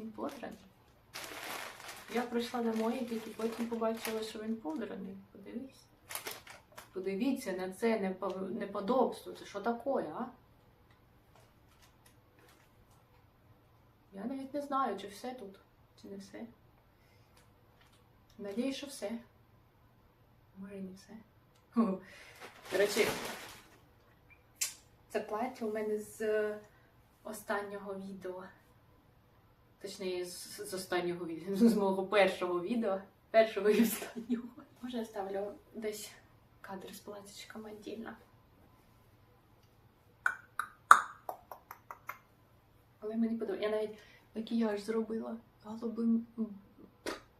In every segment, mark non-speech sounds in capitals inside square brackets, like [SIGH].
він подраний. Я прийшла домой і тільки потім побачила, що він подраний. Подивись. Подивіться на це неподобство. Це що таке, а? Я навіть не знаю, чи все тут, чи не все. Надіюсь, що все. Може, і не все. До речі, це плаття у мене з е, останнього відео. Точніше, з, останнього відео, [LAUGHS] з мого першого відео. Першого і останнього. Може, я ставлю десь кадр з платічком віддільно. Але мені подобається. Я навіть макіяж зробила голубим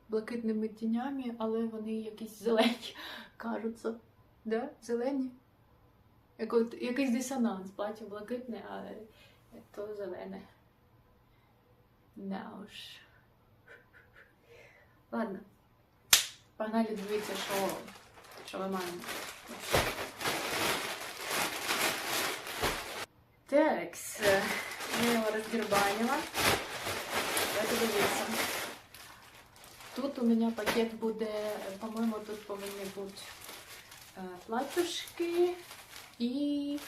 блакитними тінями, але вони якісь зелені [LAUGHS] кажуться. Да? Зелені? Як от, якийсь дисонанс. Плаття блакитне, а то зелене. Да уж. Ладно. Погнали дивитися, що, що ми маємо. Такс. Я його роздербанила. Давайте дивитися. Тут у мене пакет буде, по-моєму, тут повинні бути е, платюшки і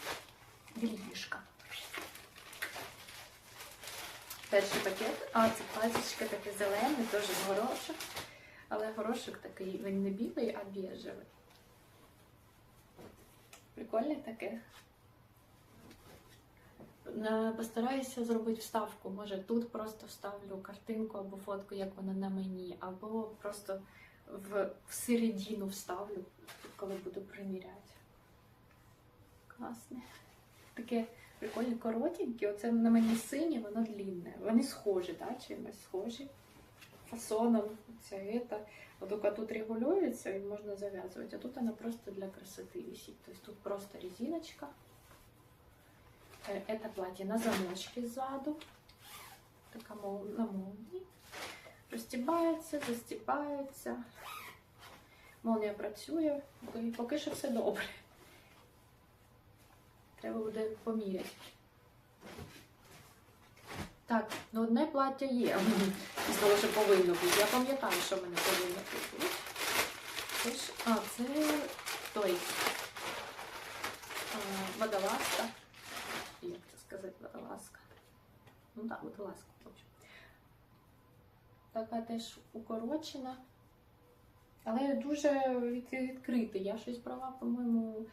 Перший пакет, а це платічка таке зелене, теж горошок. Але горошок такий, він не білий, а біжевий. Прикольне таке. Е, Постараюся зробити вставку. Може тут просто вставлю картинку або фотку, як вона на мені, або просто в, в середину вставлю, коли буду приміряти. Класне. Таке прикольне коротеньке. Оце на мені синє, воно длінне. Вони схожі, так? Чимось схожі. Фасоном, це это. Только тут регулюється і можна зав'язувати, а тут вона просто для красоти висить. Тобто тут просто резиночка. Э, Это платье на замочке сзаду. Така мол... на молнии. Розстібається, застібається. Молнія працює, і поки що все добре. Треба буде поміряти. Так, ну одне плаття є. З того, що повинно бути. Я пам'ятаю, що мене повинно бути. Це ж, а, це той а, водолазка. Як це сказати, водолазка? Ну так, водолазка, в общем. Така теж укорочена. Але дуже від- відкрита. Я щось брала, по-моєму.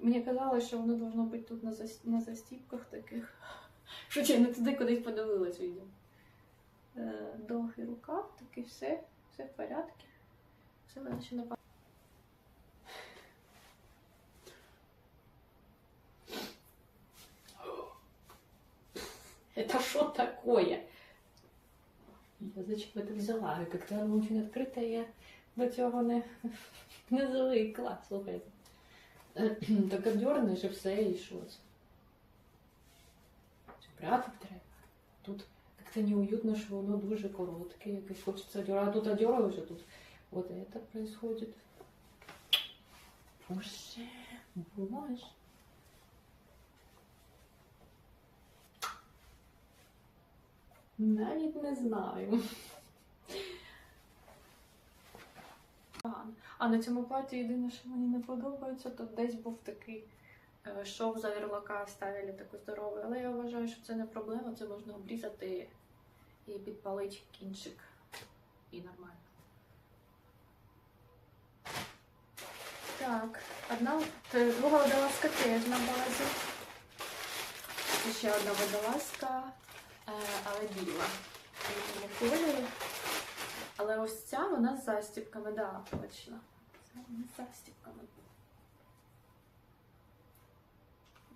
Мені казали, що воно должно бути тут на, зас... на застіпках таких. Що я не туди кудись подивилась відео. Е, довгий рукав, такий все, все в порядку. Все мене [GASPS] ще не па- Это что такое? Я зачем это взяла? Как-то оно очень открытое, я до цього не, [LAUGHS] не звикла, слухайте. [CLEARS THROAT] Так обдернеш і все, і що це? Це Прятати треба. Тут як-то неуютно, що воно дуже коротке, якось хочеться одягати. А тут одягаєш, а тут вот это происходит. Боже, боже. Навіть не знаю. А на цьому платі єдине, що мені не подобається, то десь був такий е, шов за ярлака ставили таку здорову. Але я вважаю, що це не проблема, це можна обрізати і підпалити кінчик. І нормально. Так, одна т- друга водолазка теж на базі. І ще одна водолазка, е, але біла. Кольорі. Але ось ця вона з застібками, да, точно. Це вона з застібками.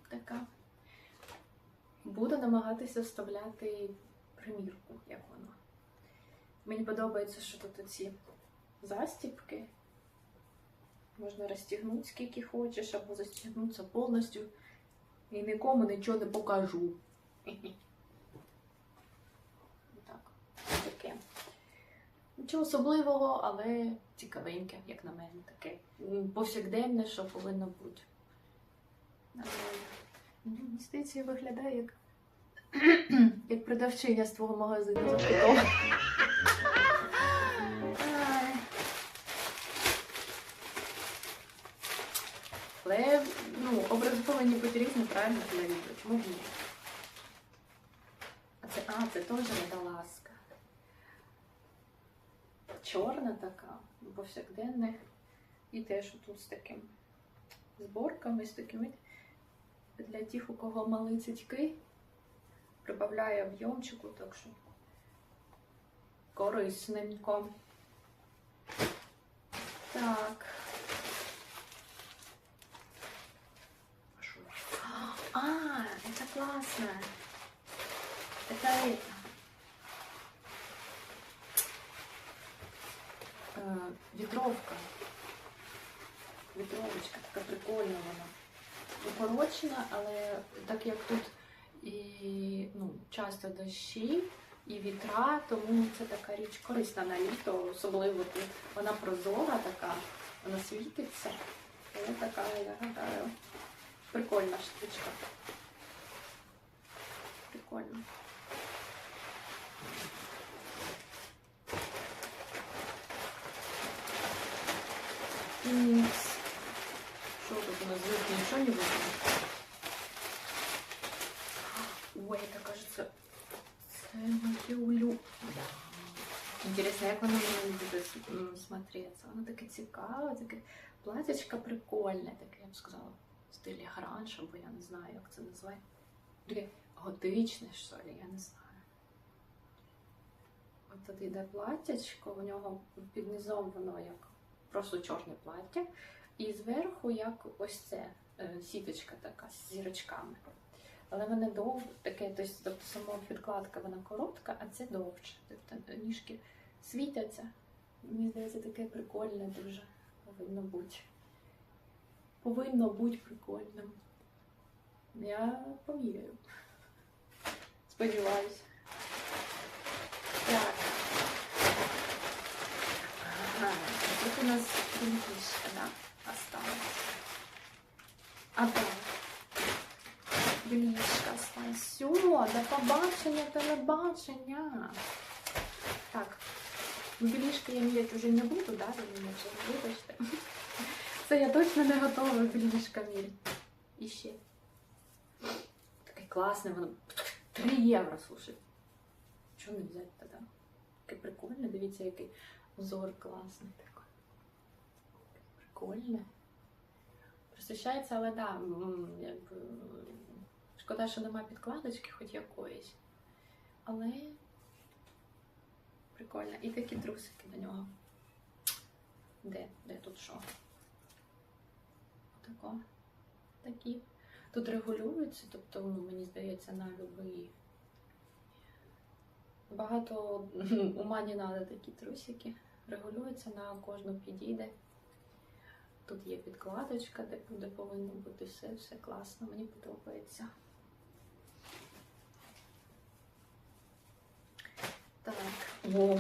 Така. Буду намагатися вставляти примірку, як воно. Мені подобається, що тут ці застібки. Можна розтягнути скільки хочеш, або застягнутися повністю. І нікому нічого не покажу. Так, таке. Нічого особливого, але цікавеньке, як на мене, таке. повсякденне, що повинно бути. Але, ну, здається, виглядає як, [CLEARS THROAT] як продавчиня з твого магазину запитала. Ай. Але ну, образи повинні бути різні, правильно для відео. Чому б ні? А це, а, це теж водолазка Чорна така, повсякденна. І теж тут з таким зборками, з такими для тих, у кого мали цицьки. Прибавляє об'ємчику, так що корисненько. Так. А что? А, это классно. Это это. Э, ветровка. Ветровочка, така прикольна вона. Укорочена, але так як тут і ну, часто дощі і вітра, тому це така річ корисна на літо, особливо тут вона прозора така, вона світиться. Але така, я гадаю, прикольна штучка. Прикольно. Фінікс. Що тут у нас звук? Нічого не видно. Ой, это кажется, це моє. Інтересно, як мені буде смотреться. Воно таке цікаве, таке платячко прикольне, таке, я б сказала, в стилі гранж, або я не знаю, як це назвати. Таке готичне, що ли, я не знаю. От тут йде платтячко, у нього під низом воно як просто чорне плаття. І зверху як ось це е, сіточка така з зірочками. Але вони довго таке, тобто, тобто сама підкладка вона коротка, а це довше. Тобто ніжки світяться. Мені здається, таке прикольне дуже повинно бути. Повинно бути прикольним. Я поміряю. Сподіваюсь. Так. Ага. Тут у нас фінішка, да? Осталось. А так. Бліжка осталась. Все, до побачення, телебачення. Так. Білішки я міряти вже не буду, да? Вже вибачте. Це я точно не готова білішка міряти. І ще. Таке класне, воно 3 євро, слушай. Чого не взяти тоді? Таке прикольне, дивіться, який узор класний. Прикольне. Просвіщається, але да, якби, шкода, що немає підкладочки хоч якоїсь. Але прикольно. І такі трусики до нього. Де? Де тут що? Отако. Такі. Тут регулюються, тобто, ну, мені здається, на любий. Багато ума не треба такі трусики. Регулюються на кожну підійде. Тут є підкладочка, де, де повинно бути все, все класно, мені подобається. Так, о,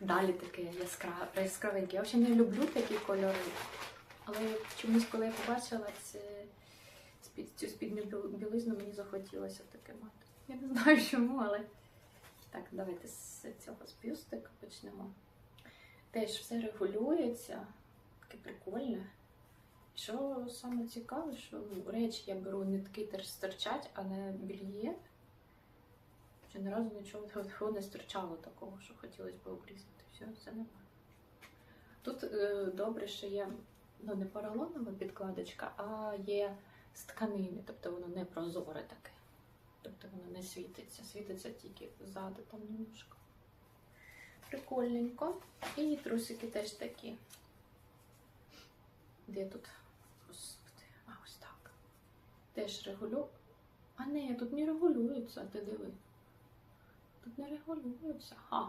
далі таке яскраве, яскравеньке. Я взагалі не люблю такі кольори, але чомусь, коли я побачила це, цю спідню білизну, мені захотілося таке мати. Я не знаю чому, але так, давайте з цього з бюстика почнемо. Теж все регулюється, таке прикольне. Що саме цікаве, що речі я беру не такий теж стирчать, а не більє. Ще ні разу нічого [LAUGHS] не стирчало такого, що хотілося б обрізати. Все, це немає. Тут е, добре, що є ну, не поролонова підкладочка, а є з тканини, тобто воно не прозоре таке. Тобто воно не світиться, світиться тільки ззаду там немножко. Прикольненько. І трусики теж такі. Де тут? Господи, а ось так. Теж регулю. А не, тут не регулюється, ти диви. Тут не регулюється. Ха.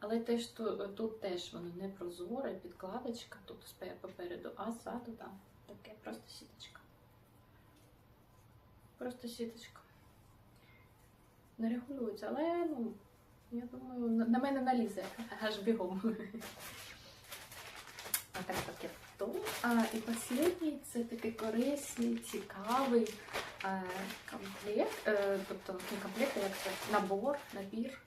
Але теж тут, тут теж воно не прозоре, підкладочка, тут попереду, а ззаду там таке просто сіточка. Просто сіточка. Не регулюється, але ну, я думаю, на мене налізе аж бігом. А, і останній це такий корисний, цікавий е, комплект, е, тобто не комплект, а як це набор, набір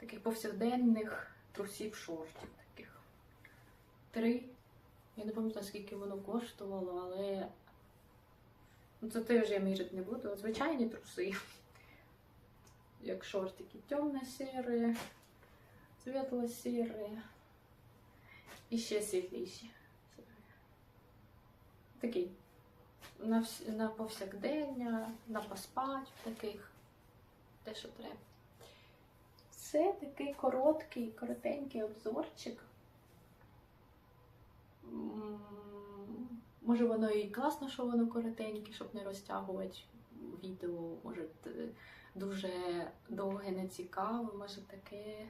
таких повсякденних трусів шортів таких. Три. Я не пам'ятаю, скільки воно коштувало, але ну, це теж я міряти не буду. Звичайні труси. Як шортики темно-сірі, світло-сірі і ще світліші. Такий на, вс- на повсякдення, на поспать таких, те, що треба. Це такий короткий, коротенький обзорчик. Може, воно і класно, що воно коротеньке, щоб не розтягувати відео. Може, дуже довге, не цікаве, може таке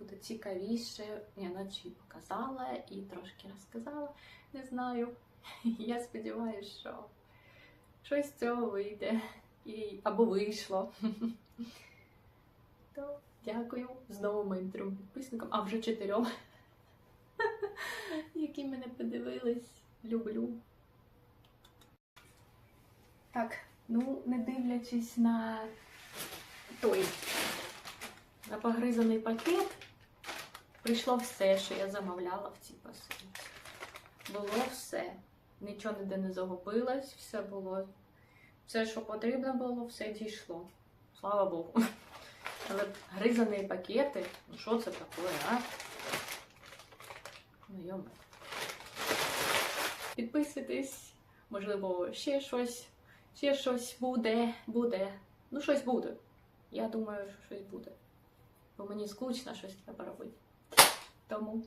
буде цікавіше. Я наче показала і трошки розказала. Не знаю. [LAUGHS] Я сподіваюся, що щось з цього вийде. І... Або вийшло. [LAUGHS] То дякую знову моїм трьом підписникам, а вже чотирьом, [LAUGHS] які мене подивились. Люблю. Так, ну, не дивлячись на той на погризаний пакет, прийшло все, що я замовляла в цій посилці. Було все. Нічого ніде не загубилось, все було. Все, що потрібно було, все дійшло. Слава Богу. Але гризані пакети, ну що це таке, а? Ну. Підписуйтесь, можливо, ще щось, ще щось буде, буде. Ну, щось буде. Я думаю, що щось буде. Бо мені скучно щось треба робити тому.